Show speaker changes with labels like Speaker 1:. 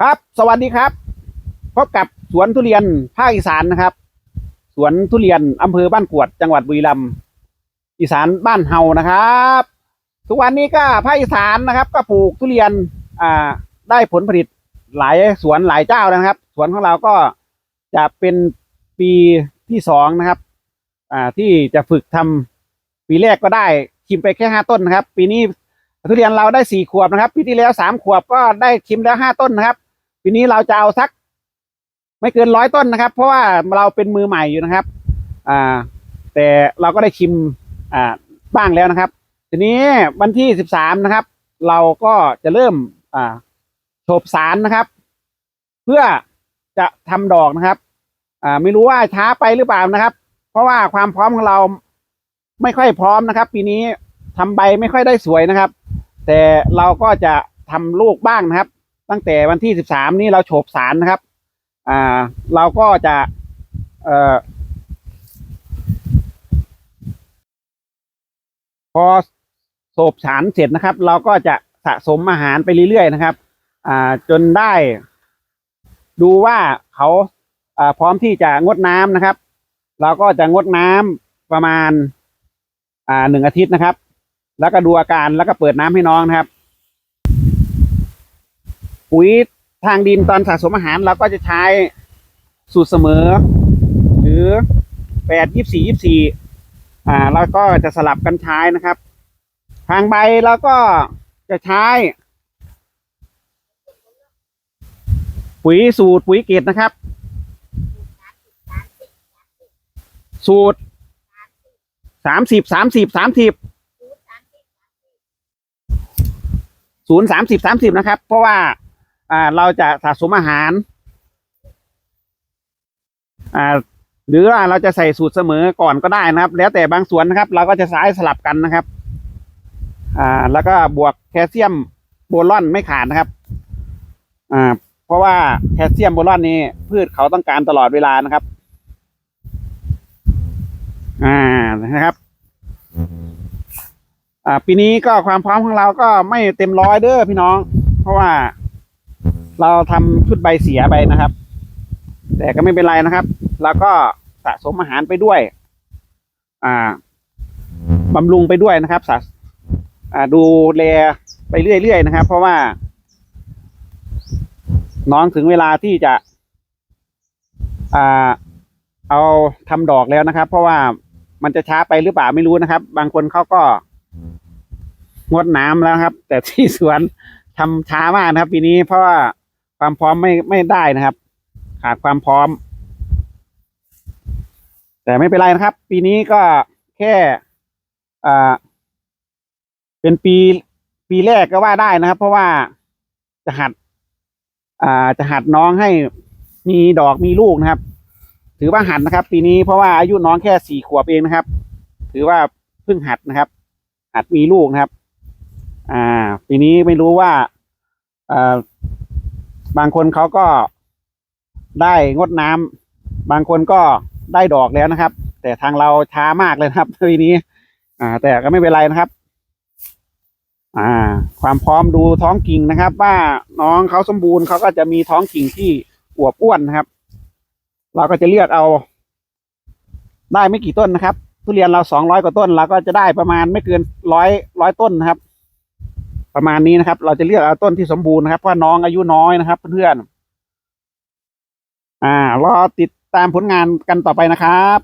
Speaker 1: ครับ สวัสดีครับ พบกับสวนทุเรียนภาคอีสานนะครับ สวนทุเรียนอำเภอบ้านกวด จังหวัดบุรีรัมย์อีสานบ้านเฮานะครับ ทุกวันนี้ก็ภาคอีสานนะครับ ก็ปลูกทุเรียนอ่าได้ผลผลิตหลายสวนหลายเจ้านะครับ สวนของเราก็จะเป็นปีที่สองนะครับ อ่าที่จะฝึกทำปีแรกก็ได้ชิมไปแค่ห้าต้นนะครับ ปีนี้ทุเรียนเราได้สี่ขวบนะครับ ปีที่แล้วสามขวบก็ได้ชิมแล้วห้าต้นนะครับ ปีนี้เราจะเอาสัก ไม่เกินร้อยต้นนะครับ เพราะว่าเราเป็นมือใหม่อยู่นะครับ อ่า แต่เราก็ได้ชิม อ่า บ้างแล้วนะครับ ทีนี้วันที่สิบสามนะครับ เราก็จะเริ่ม อ่าโฉบสารนะครับ เพื่อจะทำดอกนะครับ อ่า ไม่รู้ว่าช้าไปหรือเปล่านะครับ เพราะว่าความพร้อมของเราไม่ค่อยพร้อมนะครับ ปีนี้ทำใบไม่ค่อยได้สวยนะครับ แต่เราก็จะทำลูกบ้างนะครับ ตั้งแต่วันที่สิบสามนี้เราโฉบสารนะครับ อ่า เราก็จะ เอ่อ พอโฉบสารเสร็จนะครับ เราก็จะสะสมอาหารไปเรื่อยๆนะครับ อ่า จนได้ ดูว่าเขาอ่าพร้อมที่จะงดน้ำนะครับ เราก็จะงดน้ำประมาณ อ่าหนึ่งอาทิตย์นะครับ แล้วก็ดูอาการแล้วก็เปิดน้ำให้น้องนะครับ ปุ๋ยทางดินตอนสะสมอาหารเราก็จะใช้สูตรเสมอ หรือแปดยี่สี่ยี่สี่อ่าแล้วก็จะสลับกันใช้นะครับ ทางใบเราก็จะใช้ ปุ๋ยสูตรปุ๋ยเกตนะครับ สูตรสามสิบสามสิบสามสิบศูนย์สามสิบสามสิบนะครับ เพราะว่า อ่าเราจะสะสมอาหารอ่าหรือว่าเราจะใส่สูตรเสมอก่อนก็ได้นะครับ แล้วแต่บางสวนนะครับ เราก็จะใช้สลับกันนะครับ อ่า แล้วก็บวกแคลเซียมโบรอนไม่ขาดนะครับ อ่า เพราะว่าแคลเซียมโบรอนนี่พืชเขาต้องการตลอดเวลานะครับ อ่านะครับ อ่า ปีนี้ก็ความพร้อมของเราก็ไม่เต็มร้อยเด้อพี่น้อง เพราะว่า เราทำชุดใบเสียไปนะครับ แต่ก็ไม่เป็นไรนะครับเราก็สะสมอาหารไปด้วย อ่าบำรุงไปด้วยนะครับสะอ่าดูแลไปเรื่อยๆนะครับ เพราะว่า น้องถึงเวลาที่จะอ่าเอาทำดอกแล้วนะครับ เพราะว่ามันจะช้าไปหรือเปล่าไม่รู้นะครับ บางคนเขาก็งดน้ำแล้วครับ แต่ที่สวนทำช้ามากนะครับปีนี้เพราะว่า ความพร้อมไม่ไม่ได้นะครับ ขาดความพร้อม แต่ไม่เป็นไรนะครับ ปีนี้ก็แค่อ่าเป็นปีปีแรกก็ว่าได้นะครับ เพราะว่าจะหัด อ่าจะหัดน้องให้มีดอกมีลูกนะครับ ถือว่าหัดนะครับ ปีนี้เพราะว่าอายุน้องแค่สี่ขวบเองนะครับ ถือว่าเพิ่งหัดนะครับ หัดมีลูกนะครับ อ่า ปีนี้ไม่รู้ว่าอ่า บางคนเขาก็ได้งดน้ำบางคนก็ได้ดอกแล้วนะครับ แต่ทางเราช้ามากเลยนะครับปีนี้ อ่า แต่ก็ไม่เป็นไรนะครับ อ่า ความพร้อมดูท้องกิ่งนะครับ ว่าน้องเขาสมบูรณ์เขาก็จะมีท้องกิ่งที่อวบอ้วนนะครับ เราก็จะเลือกเอา ได้ไม่กี่ต้นนะครับ ทุเรียนเราสองร้อยกว่าต้นเราก็จะได้ประมาณไม่เกินร้อยร้อยต้นนะครับ ประมาณนี้นะครับ เราจะเลือกเอาต้นที่สมบูรณ์นะครับเพราะน้องอายุน้อยนะครับ เพื่อนๆอ่ารอติดตามผลงานกันต่อไปนะครับ